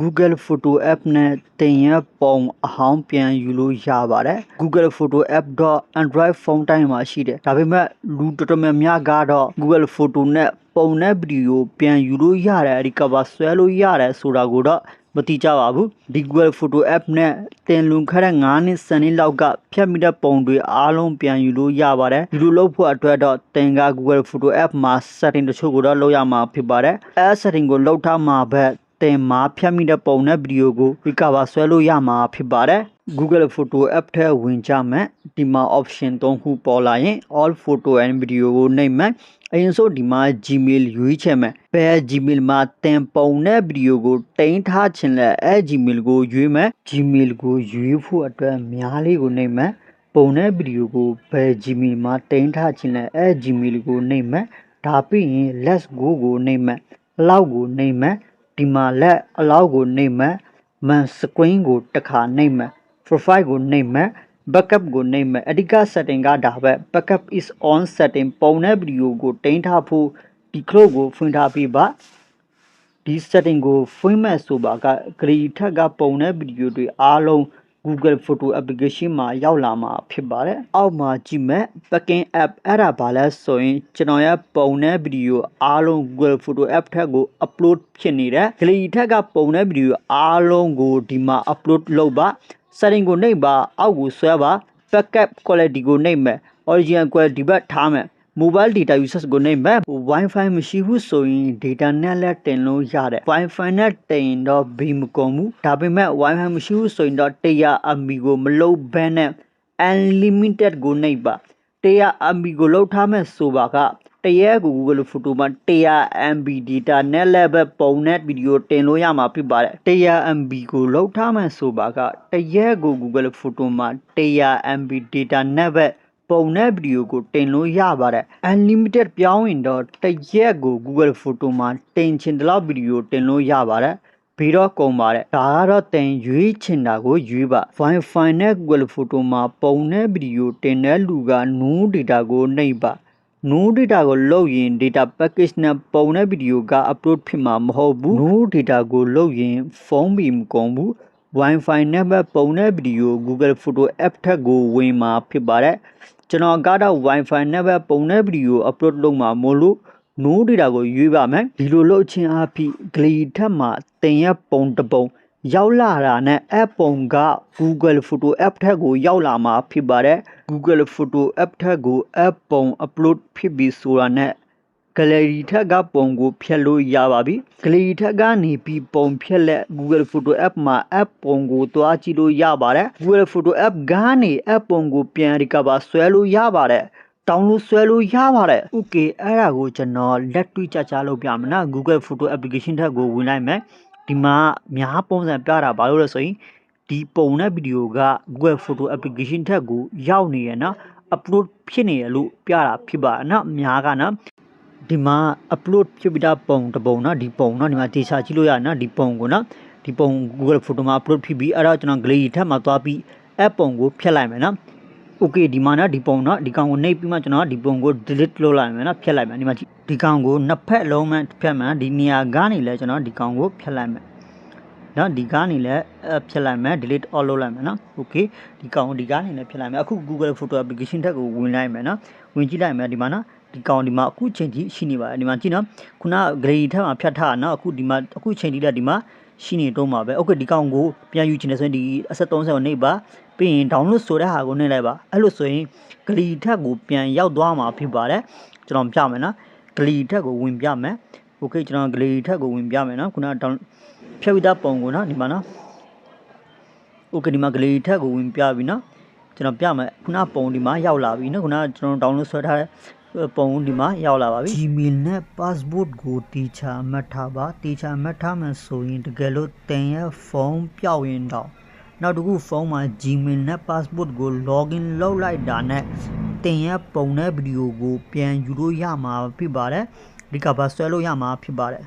Google Photo App နဲ့တင်ရပုံအဟောင်းပြန်ယူလို့ရပါတယ် Google Photo App တော့ Android ဖုန်းတိုင်းမှာရှိတယ်ဒါပေမဲ့လူတော်တော်များများကတော့ Google Photo နဲ့ပုံနဲ့ဗီဒီယိုပြန်ယူလို့ရတယ် recover ဆွဲလို့ရတယ်ဆိုတာကိုတော့မတိကြပါဘူးဒီ Google Photo App နဲ့တင်လွန်ခတဲ့9နှစ်10နှစ်လောက်ကဖြတ်မိတဲ့ပုံတွေအားလုံးပြန်ယူလို့ရပါတယ်ဒီလိုလုပ်ဖို့အတွက်တော့တင်က Google Photo App မှာ setting တချို့ကိုတော့လုပ်ရမှာဖြစ်ပါတယ်အဲ setting ကိုလုပ်ထားမှာပဲ တင်မှာဖြတ်မိတဲ့ပုံနဲ့ဗီဒီယိုကို recover ဆွဲလို့ရမှာဖြစ်ပါတယ် Google Photo App ထဲဝင်ကြမယ်ဒီမှာ option 3ခုပေါ်လာရင် all photo and video ကိုနှိပ်မယ်အရင်ဆုံးဒီမှာ Gmail ရွေးချယ်မယ်ဘယ် Gmail မှာတင်ပုံနဲ့ဗီဒီယိုကိုတင်ထားခြင်းလဲအဲ Gmail ကိုရွေးမယ် Gmail ကိုရွေးဖို့အတွက်များလေးကိုနှိပ်မယ်ပုံနဲ့ဗီဒီယိုကိုဘယ် Gmail မှာတင်ထားခြင်းလဲအဲ Gmail ကိုနှိပ်မယ်ဒါပြီးရင် let's go ကိုနှိပ်မယ် allow ကိုနှိပ်မယ် ဒီမှာလက် allow ကိုနှိပ်မယ် man screen ကိုတစ်ခါနှိပ်မယ် profile ကိုနှိပ်မယ် backup ကိုနှိပ်မယ်အဓိက setting ကဒါပဲ backup is on setting ပုံနဲ့ဗီဒီယိုကိုတင်ထားဖို့ဒီ cloud ကိုဖွင့်ထားပြီးပါဒီ setting ကိုဖွင့်မဲ့ဆိုပါကဂရီထက်ကပုံနဲ့ဗီဒီယိုတွေအားလုံး Google Photo application မှာရောက်လာမှာဖြစ်ပါတယ်။အောက်မှာကြည့်မဲ့ Packing app အဲ့ဒါဘာလဲဆိုရင်ကျွန်တော်ရဲ့ပုံနဲ့ဗီဒီယိုအားလုံး Google Photo app ထက်ကို upload ဖြစ်နေတယ်။ဂလီထက်ကပုံနဲ့ဗီဒီယိုအားလုံးကိုဒီမှာ upload လုပ်ပါ setting ကိုနှိပ်ပါအောက်ကိုဆွဲပါ backup quality ကိုနှိပ်မယ် original quality ဘက်ထားမယ် mobile data usage ကိုနှိပ်မဲ့ wifi မရှိဘူးဆိုရင် data နဲ့လည်းတင်လို့ရတယ် wifi နဲ့တင်ရင်တော့ဘေးမကုန်ဘူးဒါပေမဲ့ wifi မရှိဘူးဆိုရင်တော့100 MB ကိုမလုံးဘဲနဲ့ unlimited ကိုနှိပ်ပါ100 MB ကိုလောက်ထားမဲ့ဆိုပါကတရက်ကို Google Photo မှာ100 MB data နဲ့လည်းပဲပုံနဲ့ဗီဒီယိုတင်လို့ရမှာဖြစ်ပါတယ်100 MB ကိုလောက်ထားမှဆိုပါကတရက်ကို Google Photo မှာ100 MB data နဲ့ပဲ ပုံနဲ့ဗီဒီယိုကိုတင်လို့ရပါတယ် unlimited ပြောင်းရင်တော့တရက်ကို Google Photo မှာတင်ချင်တဲ့လောက်ဗီဒီယိုတင်လို့ရပါတယ်ပြီးတော့ကုန်ပါတယ်ဒါကတော့တင်ရွေးချင်တာကိုရွေးပါ Wi-Fi နဲ့ Google Photo မှာပုံနဲ့ဗီဒီယိုတင်တဲ့လူက no data ကိုနှိပ်ပါ no data ကိုလုတ်ရင် data package နဲ့ပုံနဲ့ဗီဒီယိုက upload ဖြစ်မှာမဟုတ်ဘူး no data ကိုလုတ်ရင်ဖုန်းဘီမကုန်ဘူး Wi-Fi နဲ့ပဲပုံနဲ့ဗီဒီယို Google Photo app ထက်ကိုဝင်မှာဖြစ်ပါတယ် ကျွန်တော်ကတော့ Wi-Fi နဲ့ပဲပုံနဲ့ဗီဒီယို upload လုပ်မှာမို့လို့ no data ကိုရွေးပါမယ်ဒီလိုလုပ်ခြင်းအဖြစ် glee ထက်မှာတင်ရပုံတစ်ပုံရောက်လာတာနဲ့ app ပုံက Google Photo app ထက်ကိုရောက်လာမှာဖြစ်ပါတယ် Google Photo app ထက်ကို app ပုံ upload ဖြစ်ပြီးဆိုတာနဲ့ gallery ထက်ကပုံကိုဖျက်လို့ရပါပြီ gallery ထက်ကနေပြီးပုံဖျက်လက် Google Photo app မှာ app ပုံကိုတွားကြည့်လို့ရပါတယ် Google Photo app ကနေ app ပုံကိုပြန် recover ဆွဲလို့ရပါတယ်တောင်းလို့ဆွဲလို့ရပါတယ်။ Okay အဲ့ဒါကိုကျွန်တော်လက်တွေ့ကြကြလုပ်ပြမယ်နော် Google Photo application ထက်ကိုဝင်လိုက်မယ်။ဒီမှာများပုံစံပြတာဘာလို့လဲဆိုရင်ဒီပုံနဲ့ဗီဒီယိုက Google Photo application ထက်ကိုရောက်နေရနော် upload ဖြစ်နေရလို့ပြတာဖြစ်ပါနော်အများကနော် ဒီမှာ upload ဖြစ်ပြီးသားပုံတစ်ပုံနော်ဒီပုံနော်ဒီမှာတေချာကြည့်လို့ရနော်ဒီပုံကိုနော်ဒီပုံ Google Photo မှာ upload ဖြစ်ပြီးအဲ့တော့ကျွန်တော် gallery ထက်မှာသွားပြီး app ပုံကိုဖျက်လိုက်မယ်နော် okay ဒီမှာနော်ဒီပုံနော်ဒီကောင်ကိုနှိပ်ပြီးမှကျွန်တော်ဒီပုံကို delete လုပ်လိုက်မယ်နော်ဖျက်လိုက်မယ်ဒီမှာဒီကောင်ကိုနှစ်ဖက်လုံးမှဖျက်မယ်ဒီနေရာကနေလဲကျွန်တော်ဒီကောင်ကိုဖျက်လိုက်မယ်နော်ဒီကနေလဲဖျက်လိုက်မယ် delete all လုပ်လိုက်မယ်နော် okay ဒီကောင်ကိုဒီကနေလဲဖျက်လိုက်မယ်အခု Google Photo application ထက်ကိုဝင်လိုက်မယ်နော်ဝင်ကြည့်လိုက်မယ်ဒီမှာနော် ဒီကောင်ဒီမှာအခုချိန်ကြီးရှိနေပါတယ်ဒီမှာကြည့်နော်ခုန grade ထက်မှာဖြတ်ထားနော်အခုဒီမှာအခုချိန်ကြီးလက်ဒီမှာရှိနေတော့မှာပဲ okay ဒီကောင်ကိုပြန်ယူချင်တယ်ဆိုရင်ဒီအဆက်30ကိုနှိပ်ပါပြီးရင် download ဆိုတဲ့ဟာကိုနှိပ်လိုက်ပါအဲ့လိုဆိုရင် gli ထက်ကိုပြန်ရောက်သွားမှာဖြစ်ပါတယ်ကျွန်တော်ပြမယ်နော် gli ထက်ကိုဝင်ပြမယ် okay ကျွန်တော် gli ထက်ကိုဝင်ပြမယ်နော်ခုန down ဖြတ်ပြီးသားပုံကိုနော်ဒီမှာနော် okay ဒီမှာ gli ထက်ကိုဝင်ပြပြီနော်ကျွန်တော်ပြမယ်ခုနပုံဒီမှာရောက်လာပြီနော်ခုနကျွန်တော် download ဆွဲထားတဲ့ ပုံဒီမှာရောက်လာပါပြီ Gmail နဲ့ passport ကိုတီချာမှတ်ထားပါတီချာမှတ်ထားမှဆိုရင်တကယ်လို့တင်ရဲ့ဖုန်းပျောက်ရင်တော့နောက်တစ်ခုဖုန်းမှာ Gmail နဲ့ passport ကို login လုပ်လိုက်တာနဲ့တင်ရဲ့ပုံနဲ့ဗီဒီယိုကို ပြန်ယူလို့ရမှာဖြစ်ပါတယ်ဒီကဘာဆွဲလို့ရမှာဖြစ်ပါတယ်